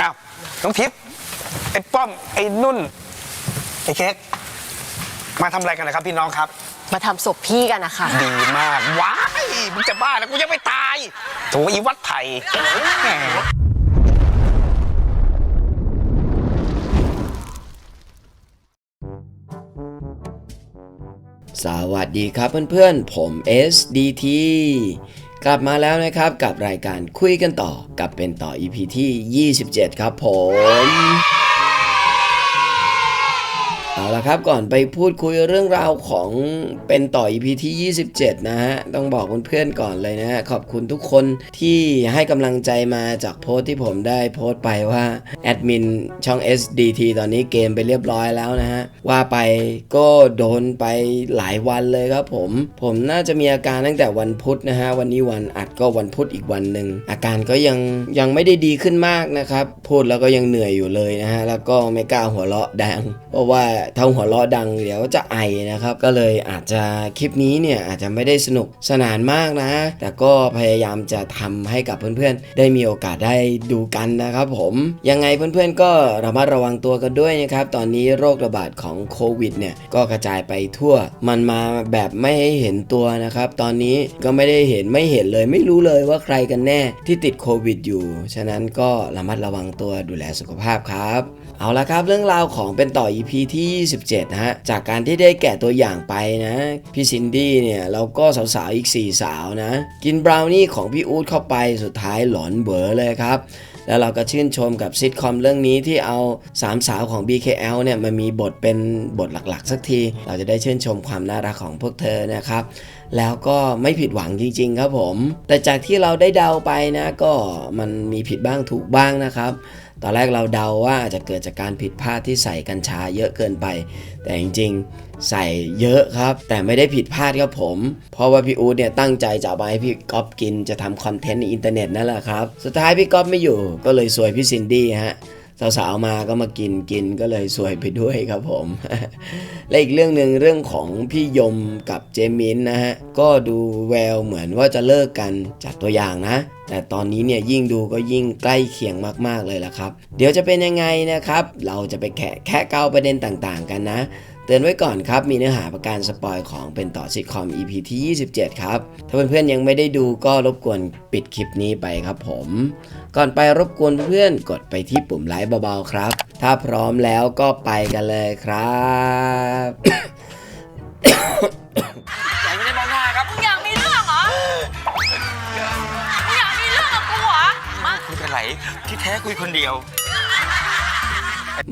อ้าวน้องทิพย์ไอ้ป้อมไอ้นุ่นไอ้เค้กมาทำอะไรกันนะครับพี่น้องครับ มาทำศพพี่กันนะคะดีมากว้ายมึงจะบ้าแล้วกูยังไม่ตายโถอีวัดไผ่แหมสวัสดีครับเพื่อนๆ ผม SDT กลับมาแล้วนะครับกับรายการคุยกันต่อกับเป็นต่อ EP ที่ 27 ครับผม เอาละครับก่อนไปพูดคุยเรื่องราวของเป็นต่อ EP ที่ 27 นะฮะ ต้องบอกเพื่อนๆก่อนเลยนะฮะ ขอบคุณทุกคนที่ให้กำลังใจมาจากโพสที่ผมได้โพสไปว่า แอดมินช่อง SDT ตอนนี้เกมไปเรียบร้อยแล้วนะฮะ ว่าไปก็โดนไปหลายวันเลยครับผม ผมน่าจะมีอาการตั้งแต่วันพุธนะฮะ วันนี้วันอัดก็วันพุธอีกวันหนึ่งอาการก็ยังยังไม่ได้ดีขึ้นมากนะครับพูดแล้วก็ยังเหนื่อยอยู่เลยนะฮะแล้วก็ไม่กล้าหัวเราะดังเพราะว่าถ้าหัวเราะดังเดี๋ยวจะไอนะครับ ก็เลยอาจจะคลิปนี้เนี่ยอาจจะไม่ได้สนุกสนานมากนะ แต่ก็พยายามจะทำให้กับเพื่อนๆ ได้มีโอกาสได้ดูกันนะครับผม ยังไงเพื่อนๆ ก็ระมัดระวังตัวกันด้วยนะครับ ตอนนี้โรคระบาดของโควิดเนี่ยก็กระจายไปทั่ว มันมาแบบไม่ให้เห็นตัวนะครับ ตอนนี้ก็ไม่ได้เห็นไม่เห็นเลย ไม่รู้เลยว่าใครกันแน่ที่ติดโควิดอยู่ ฉะนั้นก็ระมัดระวังตัวดูแลสุขภาพครับ เอาละครับเรื่องราวของเป็นต่อ EP ที่27นะฮะจากการที่ได้แกะตัวอย่างไปนะพี่ซินดี้เนี่ยเราก็สาวๆอีก 4 สาวนะ กินบราวนี่ของพี่อู๊ดเข้าไปสุดท้ายหลอนเบอเลยครับแล้วเราก็ชื่นชมกับซิทคอมเรื่องนี้ที่เอาสามสาวของ BKL เนี่ยมามีบทเป็นบทหลักๆ สักที เราจะได้ชื่นชมความน่ารักของพวกเธอนะครับแล้วก็ไม่ผิดหวังจริง ๆ ครับผม แต่จากที่เราได้เดาไปนะก็มันมีผิดบ้างถูกบ้างนะครับ ตอนแรกเราเดาว่าอาจจะเกิดจากการผิดพลาดที่ใส่กัญชาเยอะเกินไป แต่จริงๆใส่เยอะครับ แต่ไม่ได้ผิดพลาดครับผม เพราะว่าพี่อู๊ดเนี่ยตั้งใจจะเอาไปให้พี่ก๊อฟกินจะทำคอนเทนต์ในอินเทอร์เน็ตนั่นแหละครับ สุดท้ายพี่ก๊อฟไม่อยู่ก็เลยสวยพี่ซินดี้ฮะ สาวๆมาก็มากินกินก็เลยสวยไปด้วยครับผม และอีกเรื่องหนึ่งเรื่องของพี่ยมกับเจมินนะฮะก็ดูแววเหมือนว่าจะเลิกกันจากตัวอย่างนะ แต่ตอนนี้เนี่ยยิ่งดูก็ยิ่งใกล้เคียงมากๆเลยละครับ เดี๋ยวจะเป็นยังไงนะครับ เราจะไปแคะแค่เกาประเด็นต่างๆกันนะ เตือนไว้ก่อนครับ มีเนื้อหาประการสปอยของเป็นต่อซิทคอม EP ที่ 27 ครับ ถ้าเพื่อนๆยังไม่ได้ดูก็รบกวนปิดคลิปนี้ไปครับผม ก่อนไปรบกวนเพื่อนๆกดไปที่ปุ่มไลค์เบาๆครับ ถ้าพร้อมแล้วก็ไปกันเลยครับอย่าไม่ได้มองหน้าครับมึงอยากมีเรื่องเหรอมึงอยากมีเรื่องกับกูเหรอมาไม่เป็นไรที่แท้คุยคนเดียว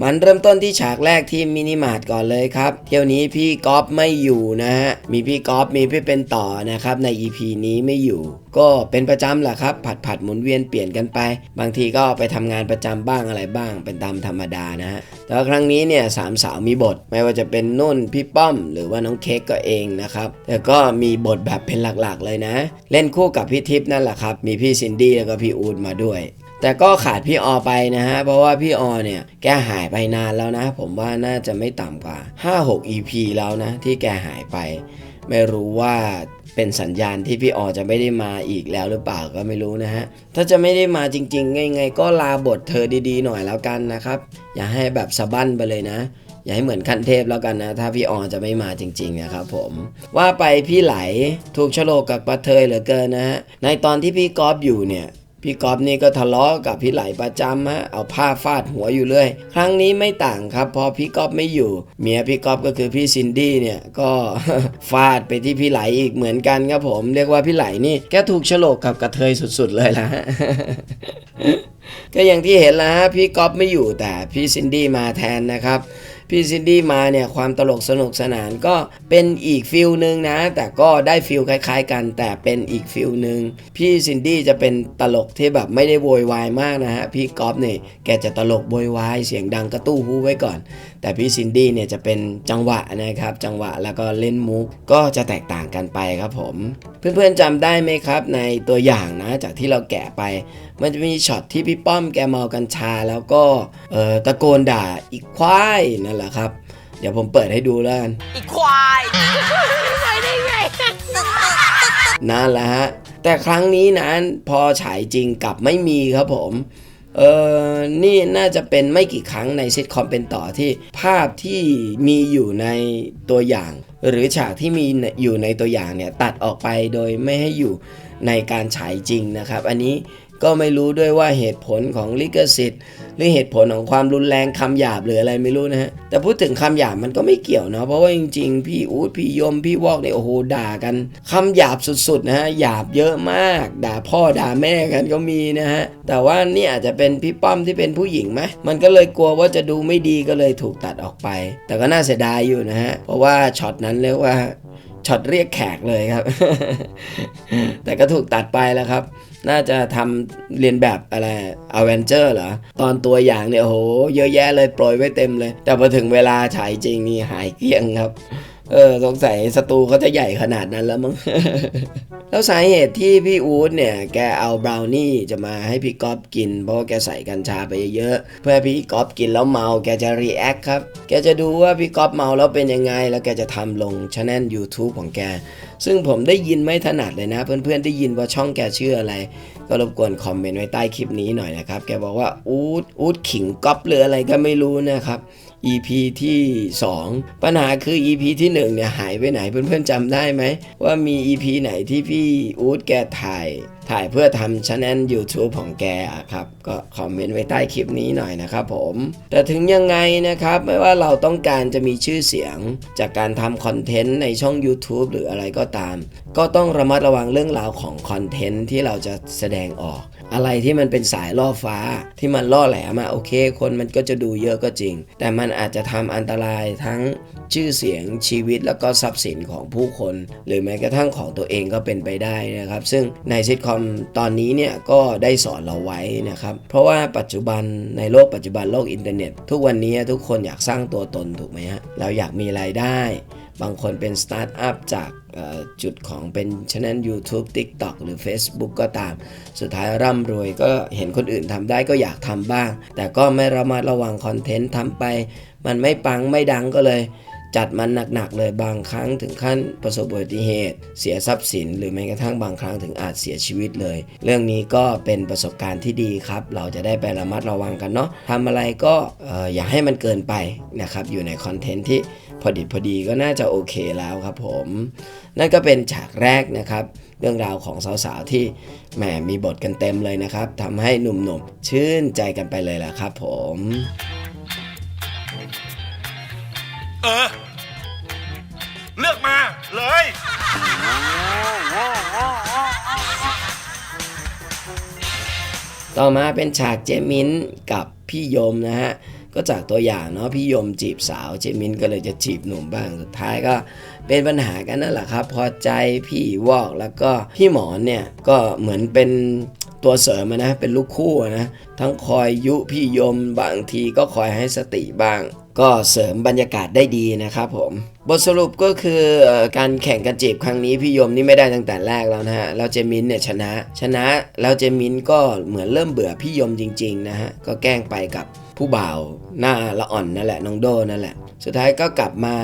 มันเริ่มต้นที่ฉากแรกที่มินิมาร์ทก่อนเลยครับ เที่ยวนี้พี่ก๊อฟไม่อยู่นะฮะ มีพี่ก๊อฟมีพี่เป็นต่อนะครับ ใน EP นี้ไม่อยู่ ก็เป็นประจำแหละครับ ผัดผัดหมุนเวียนเปลี่ยนกันไป บางทีก็ไปทำงานประจำบ้างอะไรบ้าง เป็นตามธรรมดานะฮะ แต่ว่าครั้งนี้เนี่ยสามสาวมีบท ไม่ว่าจะเป็นนุ่นพี่ป้อม หรือว่าน้องเค้กก็เองนะครับ แต่ก็มีบทแบบเป็นหลักๆเลยนะ เล่นคู่กับพี่ทิพย์นั่นแหละครับ มีพี่ซินดี้แล้วก็พี่อูดมาด้วย แต่ก็ขาดพี่ออไปนะฮะ เพราะว่าพี่ออเนี่ย แกหายไปนานแล้วนะ ผมว่าน่าจะไม่ต่ำกว่า 5-6 EP แล้วนะ ที่แกหายไป ไม่รู้ว่าเป็นสัญญาณที่พี่ออจะไม่ได้มาอีกแล้วหรือเปล่าก็ไม่รู้นะฮะ ถ้าจะไม่ได้มาจริงๆ ไงๆ ก็ลาบทเธอดีๆ หน่อยแล้วกันนะครับ อย่าให้แบบสะบั้นไปเลยนะอย่าให้เหมือนขั้นเทพแล้วกันนะ ถ้าพี่ออจะไม่มาจริงๆนะครับผม ว่าไปพี่ไหลถูกชโลกกับปะเทยเหลือเกินนะฮะในตอนที่พี่กอฟอยู่เนี่ย พี่ก๊อฟนี่ก็ทะเลาะกับพี่ไหลประจำฮะเอาผ้าฟาดหัวอยู่เรื่อยครั้งนี้ไม่ต่างครับ พอพี่ก๊อฟไม่อยู่ เมียพี่ก๊อฟก็คือพี่ซินดี้เนี่ยก็ฟาดไปที่พี่ไหลอีกเหมือนกันครับผม เรียกว่าพี่ไหลนี่แกถูกฉลกกับกระเทยสุดๆเลยละก็อย่างที่เห็นล้วฮะพี่ก๊อฟไม่อยู่แต่พี่ซินดี้มาแทนนะครับ พี่ซินดี้มาเนี่ยความตลกสนุกสนานก็เป็นอีกฟิลหนึ่งนะ แต่ก็ได้ฟิลคล้าย ๆ กัน แต่เป็นอีกฟิลหนึ่งพี่ซินดี้จะเป็นตลกที่แบบไม่ได้โวยวายมากนะฮะพี่ก๊อฟเนี่ยแกจะตลกโวยวายเสียงดังกระตู้หูไว้ก่อน แต่พี่ซินดี้เนี่ยจะเป็นจังหวะนะครับจังหวะแล้วก็เล่นมุกก็จะแตกต่างกันไปครับผม เพื่อนๆจำได้ไหมครับในตัวอย่างนะจากที่เราแกะไปมันจะมีช็อตที่พี่ป้อมแกเมากัญชา แล้วก็เออตะโกนด่าอีกควายนั่นแหละครับ เดี๋ยวผมเปิดให้ดูแล้วกันอีควายไปได้ไงนั่นแหละฮะแต่ครั้งนี้นั้นพอฉายจริงกลับไม่มีครับผมเออนี่น่าจะเป็นไม่กี่ครั้งในซิทคอมเป็นต่อที่ภาพที่มีอยู่ในตัวอย่าง หรือฉากที่มีอยู่ในตัวอย่างเนี่ยตัดออกไปโดยไม่ให้อยู่ในการฉายจริงนะครับ อันนี้ ก็ไม่รู้ด้วยว่าเหตุผลของลิขสิทธิ์ หรือเหตุผลของความรุนแรงคำหยาบหรืออะไรไม่รู้นะฮะแต่พูดถึงคำหยาบมันก็ไม่เกี่ยวเนาะเพราะว่าจริงๆ พี่อู๊ดพี่ยมพี่วอกเนี่ยโอ้โหด่ากันคำหยาบสุดๆนะฮะหยาบเยอะมาก ด่าพ่อด่าแม่กันก็มีนะฮะแต่ว่านี่อาจจะเป็นพี่ป้อมที่เป็นผู้หญิงไหมมันก็เลยกลัวว่าจะดูไม่ดีก็เลยถูกตัดออกไป แต่ก็น่าเสียดายอยู่นะฮะเพราะว่าช็อตนั้นเรียกว่าช็อตเรียกแขกเลยครับ แต่ก็ถูกตัดไปแล้วครับ น่าจะทำเรียนแบบอะไรอเวนเจอร์เหรอ ตอนตัวอย่างเนี่ยโอ้โห เยอะแยะเลยโปรยไว้เต็มเลย แต่พอถึงเวลาฉายจริงนี่หายเกลี้ยงครับ เออสงสัยสตูเขาจะใหญ่ขนาดนั้นแล้วมั้ง แล้วสาเหตุที่พี่อู๊ดเนี่ย แกเอาบราวนี่จะมาให้พี่ก๊อฟกิน เพราะว่าแกใส่กัญชาไปเยอะๆเพื่อพี่ก๊อฟกินแล้วเมาแกจะรีแอคครับ แกจะดูว่าพี่ก๊อฟเมาแล้วเป็นยังไง แล้วแกจะทำลงช anel YouTube ของแก ซึ่งผมได้ยินไม่ถนัดเลยนะ เพื่อนๆได้ยินว่าช่องแกชื่ออะไร ก็รบกวนคอมเมนต์ไว้ใต้คลิปนี้หน่อยนะครับ แกบอกว่าอู๊ดอู๊ดขิงก๊อปหรืออะไรก็ไม่รู้นะครับ EP ที่ 2 ปัญหาคือ EP ที่1เนี่ยหายไปไหนเพื่อนๆจำได้ไหม ว่ามี EP ไหนที่พี่อู๊ดแกถ่ายถ่ายเพื่อทำช anel YouTube ของแกอะครับ ก็คอมเมนต์ไว้ใต้คลิปนี้หน่อยนะครับผม แต่ถึงยังไงนะครับ ไม่ว่าเราต้องการจะมีชื่อเสียง จากการทำคอนเทนต์ในช่อง YouTube หรืออะไรก็ตาม ก็ต้องระมัดระวังเรื่องราวของคอนเทนต์ที่เราจะแสดงออก อะไรที่มันเป็นสายล่อฟ้าที่มันล่อแหลมอะโอเค คนมันก็จะดูเยอะก็จริง แต่มันอาจจะทำอันตรายทั้งชื่อเสียงชีวิตแล้วก็ทรัพย์สินของผู้คน หรือแม้กระทั่งของตัวเองก็เป็นไปได้นะครับ ซึ่งในซิทคอมตอนนี้เนี่ยก็ได้สอนเราไว้นะครับ เพราะว่าปัจจุบันในโลกปัจจุบันโลกอินเทอร์เน็ต ทุกวันนี้ทุกคนอยากสร้างตัวตนถูกไหมฮะเราอยากมีรายได้ บางคนเป็นสตาร์ทอัพจาก จุดของเป็นช anel YouTube TikTok หรือ Facebook ก็ตาม สุดท้ายร่ำรวยก็เห็นคนอื่นทำได้ก็อยากทำบ้าง แต่ก็ไม่ระมัดระวังคอนเทนต์ทำไป มันไม่ปังไม่ดังก็เลย จัดมันหนักๆเลยบางครั้งถึงขั้นประสบอุบัติเหตุ เสียทรัพย์สิน หรือแม้กระทั่งบางครั้งถึงอาจเสียชีวิตเลย เรื่องนี้ก็เป็นประสบการณ์ที่ดีครับ เราจะได้ไประมัดระวังกันเนาะทำอะไรก็เอ่ออย่าให้มันเกินไปนะครับอยู่ในคอนเทนต์ที่พอดีพอดีก็น่าจะโอเคแล้วครับผม นั่นก็เป็นฉากแรกนะครับ เรื่องราวของสาวๆที่แหมมีบทกันเต็มเลยนะครับทำให้หนุ่มๆชื่นใจกันไปเลยล่ะครับผม เออ เลือกมาเลย ต่อมาเป็นฉากเจมินกับพี่ยมนะฮะ ก็จากตัวอย่างเนาะพี่ยมจีบสาวเจมินก็เลยจะจีบหนุ่มบ้างสุดท้ายก็เป็นปัญหากันนั่นแหละครับ พอใจพี่วอกแล้วก็พี่หมอนเนี่ยก็เหมือนเป็นตัวเสริมอะนะเป็นลูกคู่นะทั้งคอยยุพี่ยมบางทีก็คอยให้สติบ้าง ก็เสริมบรรยากาศได้ดีนะครับผม บทสรุปก็คือการแข่งกันจีบครั้งนี้พี่ยมนี่ไม่ได้ตั้งแต่แรกแล้วนะฮะแล้วเจมินเนี่ยชนะ ชนะแล้วเจมินก็เหมือนเริ่มเบื่อพี่ยมจริงๆนะฮะก็แกล้งไปกับผู้บ่าวหน้าละอ่อนนั่นแหละน้องโดนั่นแหละ สุดท้ายก็กลับมา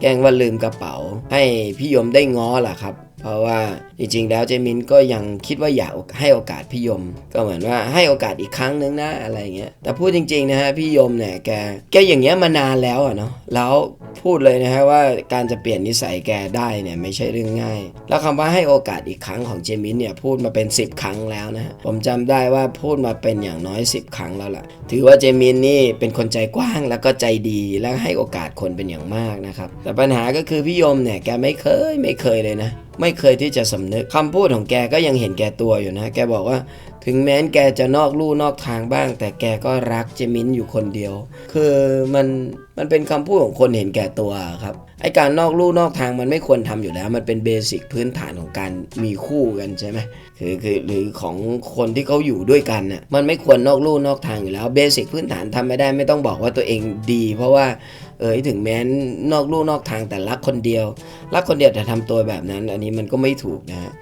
แกล้งว่าลืมกระเป๋า ให้พี่ยมได้ง้อล่ะครับ เพราะว่าจริงๆ แล้วเจมินก็ยังคิดว่าอยากให้โอกาสพี่ยม ก็เหมือนว่าให้โอกาสอีกครั้งนึงนะอะไรเงี้ยแต่พูดจริงๆนะฮะพี่ยมเนี่ยแกแกอย่างเงี้ยมานานแล้วอะเนาะแล้วพูดเลยนะฮะว่าการจะเปลี่ยนนิสัยแกได้เนี่ยไม่ใช่เรื่องง่าย แล้วคำว่าให้โอกาสอีกครั้งของเจมินเนี่ยพูดมาเป็น 10 ครั้งแล้วนะฮะผมจำได้ว่าพูดมาเป็นอย่างน้อย 10 ครั้งแล้วล่ะ ถือว่าเจมินนี่เป็นคนใจกว้างแล้วก็ใจดีและให้โอกาสคนเป็นอย่างมากนะครับแต่ปัญหาก็คือพี่ยมเนี่ยแกไม่เคยไม่เคยเลยนะ ไม่เคยที่จะสำนึกคำพูดของแกก็ยังเห็นแก่ตัวอยู่นะ แกบอกว่า ถึงแม้นแกจะนอกลู่นอกทางบ้าง แต่แกก็รักเจมินอยู่คนเดียว คือมันมันเป็นคำพูดของคนเห็นแก่ตัวครับไอการนอกลู่นอกทางมันไม่ควรทำอยู่แล้ว มันเป็นเบสิกพื้นฐานของการมีคู่กันใช่ไหมคือคือหรือของคนที่เขาอยู่ด้วยกันน่ะมันไม่ควรนอกลู่นอกทางอยู่แล้วเบสิกพื้นฐานทำไม่ได้ไม่ต้องบอกว่าตัวเองดี เพราะว่า เออถึงแม้นนอกลู่นอกทางแต่รักคนเดียว รักคนเดียวแต่ทำตัวแบบนั้น อันนี้มันก็ไม่ถูกนะฮะ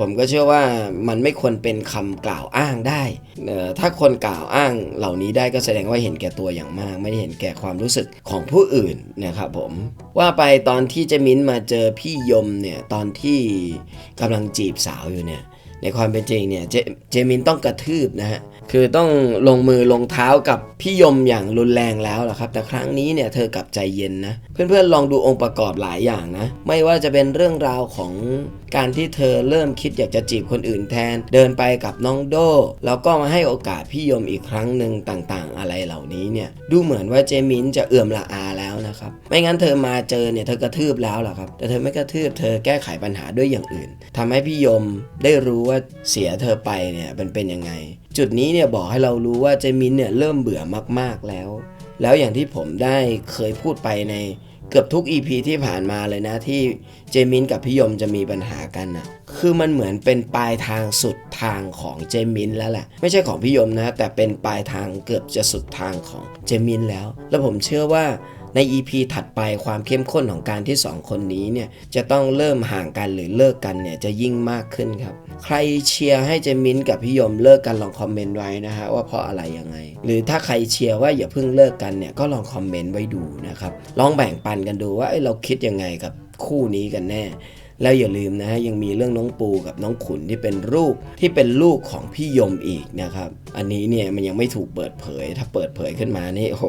ผมก็เชื่อว่ามันไม่ควรเป็นคำกล่าวอ้างได้เอ่อถ้าคนกล่าวอ้างเหล่านี้ได้ก็แสดงว่าเห็นแก่ตัวอย่างมาก ไม่ได้เห็นแก่ความรู้สึกของผู้อื่นนะครับผม ว่าไปตอนที่เจมิ้นมาเจอพี่ยมเนี่ยตอนที่กำลังจีบสาวอยู่เนี่ย ในความเป็นจริงเนี่ยเจเจมินต้องกระทืบนะฮะคือต้องลงมือลงเท้ากับพี่ยมอย่างรุนแรงแล้วล่ะครับ แต่ครั้งนี้เนี่ยเธอกลับใจเย็นนะ เพื่อนๆลองดูองค์ประกอบหลายอย่างนะ ไม่ว่าจะเป็นเรื่องราวของการที่เธอเริ่มคิดอยากจะจีบคนอื่นแทน เดินไปกับน้องโดแล้วก็มาให้โอกาสพี่ยมอีกครั้งหนึ่งต่างๆ อะไรเหล่านี้เนี่ยดูเหมือนว่าเจมินจะเอื่อมละอาแล้วนะครับไม่งั้นเธอมาเจอเนี่ยเธอกระทืบแล้วล่ะครับแต่เธอไม่กระทืบเธอแก้ไขปัญหาด้วยอย่างอื่นทำให้พี่ยมได้รู้ว่าเสียเธอไปเนี่ยเป็นเป็นยังไง จุดนี้เนี่ยบอกให้เรารู้ว่าเจมินเนี่ยเริ่มเบื่อมากๆแล้ว แล้วอย่างที่ผมได้เคยพูดไปในเกือบทุก EP ที่ผ่านมาเลยนะที่เจมินกับพี่ยมจะมีปัญหากันนะคือมันเหมือนเป็นปลายทางสุดทางของเจมินแล้วแหละไม่ใช่ของพี่ยมนะ แต่เป็นปลายทางเกือบจะสุดทางของเจมินแล้ว แล้วผมเชื่อว่า ใน EP ถัดไปความเข้มข้นของการที่สองคนนี้เนี่ยจะต้องเริ่มห่างกันหรือเลิกกันเนี่ยจะยิ่งมากขึ้นครับ ใครเชียร์ให้เจมินกับพี่ยมเลิกกันลองคอมเมนต์ไว้นะฮะว่าเพราะอะไรยังไง หรือถ้าใครเชียร์ว่าอย่าเพิ่งเลิกกันเนี่ยก็ลองคอมเมนต์ไว้ดูนะครับลองแบ่งปันกันดูว่าเเราคิดยังไงกับคู่นี้กันแน่ แล้วอย่าลืมนะฮะยังมีเรื่องน้องปูกับน้องขุนที่เป็นลูกที่เป็นลูกของพี่ยมอีกนะครับ อันนี้เนี่ยมันยังไม่ถูกเปิดเผย ถ้าเปิดเผยขึ้นมานี่โอ้โห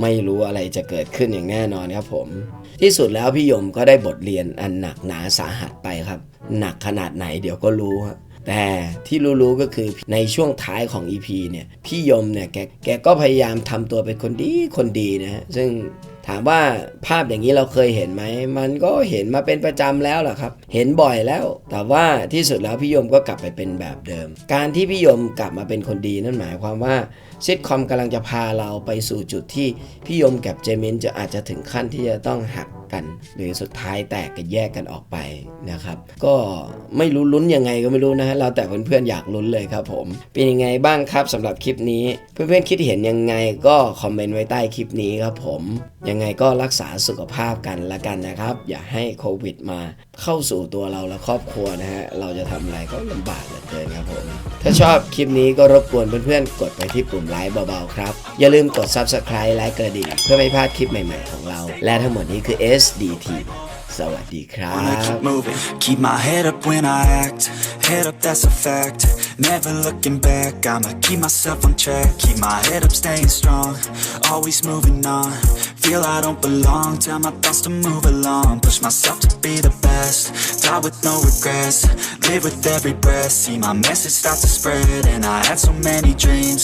ไม่รู้อะไรจะเกิดขึ้นอย่างแน่นอนครับผม ที่สุดแล้วพี่ยมก็ได้บทเรียนอันหนักหนาสาหัสไปครับ หนักขนาดไหนเดี๋ยวก็รู้ฮะแต่ที่รู้ๆก็คือในช่วงท้ายของ EP เนี่ยพี่ยมเนี่ยแกแกก็พยายามทำตัวเป็นคนดีคนดีนะฮะซึ่ง ถามว่าภาพอย่างนี้เราเคยเห็นไหม มันก็เห็นมาเป็นประจำแล้วล่ะครับ เห็นบ่อยแล้ว แต่ว่าที่สุดแล้วพี่ยมก็กลับไปเป็นแบบเดิม การที่พี่ยมกลับมาเป็นคนดีนั่นหมายความว่าซิทคอมกำลังจะพาเราไปสู่จุดที่พี่ยมกับเจมินจะอาจจะถึงขั้นที่จะต้องหัก กัน หรือสุดท้ายแตกกันแยกกันออกไปนะครับ ก็ไม่รู้ลุ้นยังไงก็ไม่รู้นะฮะเราแต่เพื่อนๆอยากลุ้นเลยครับผม เป็นยังไงบ้างครับสำหรับคลิปนี้ เพื่อนๆคิดเห็นยังไงก็คอมเมนต์ไว้ใต้คลิปนี้ครับผมยังไงก็รักษาสุขภาพกันละกันนะครับ อย่าให้โควิดมาเข้าสู่ตัวเราและครอบครัวนะฮะเราจะทำอะไรก็ลำบากเหลือเกินครับผมถ้าชอบคลิปนี้ก็รบกวนเพื่อนๆ กดไปที่ปุ่มไลค์เบาๆครับ อย่าลืมกด Subscribe ไลค์กระดิ่งเพื่อไม่พลาดคลิปใหม่ๆของเรา และทั้งหมดนี้คือ SDT สวัสดีครั Wanna บ keep moving, keep my head up when I act. Head up, that's a fact. Never looking back, I'ma keep myself on track. Keep my head up, staying strong. Always moving on. Feel I don't belong, tell my thoughts to move along. Push myself to be the best. Die with no regrets. Live with every breath. See my message start to spread, and I had so many dreams.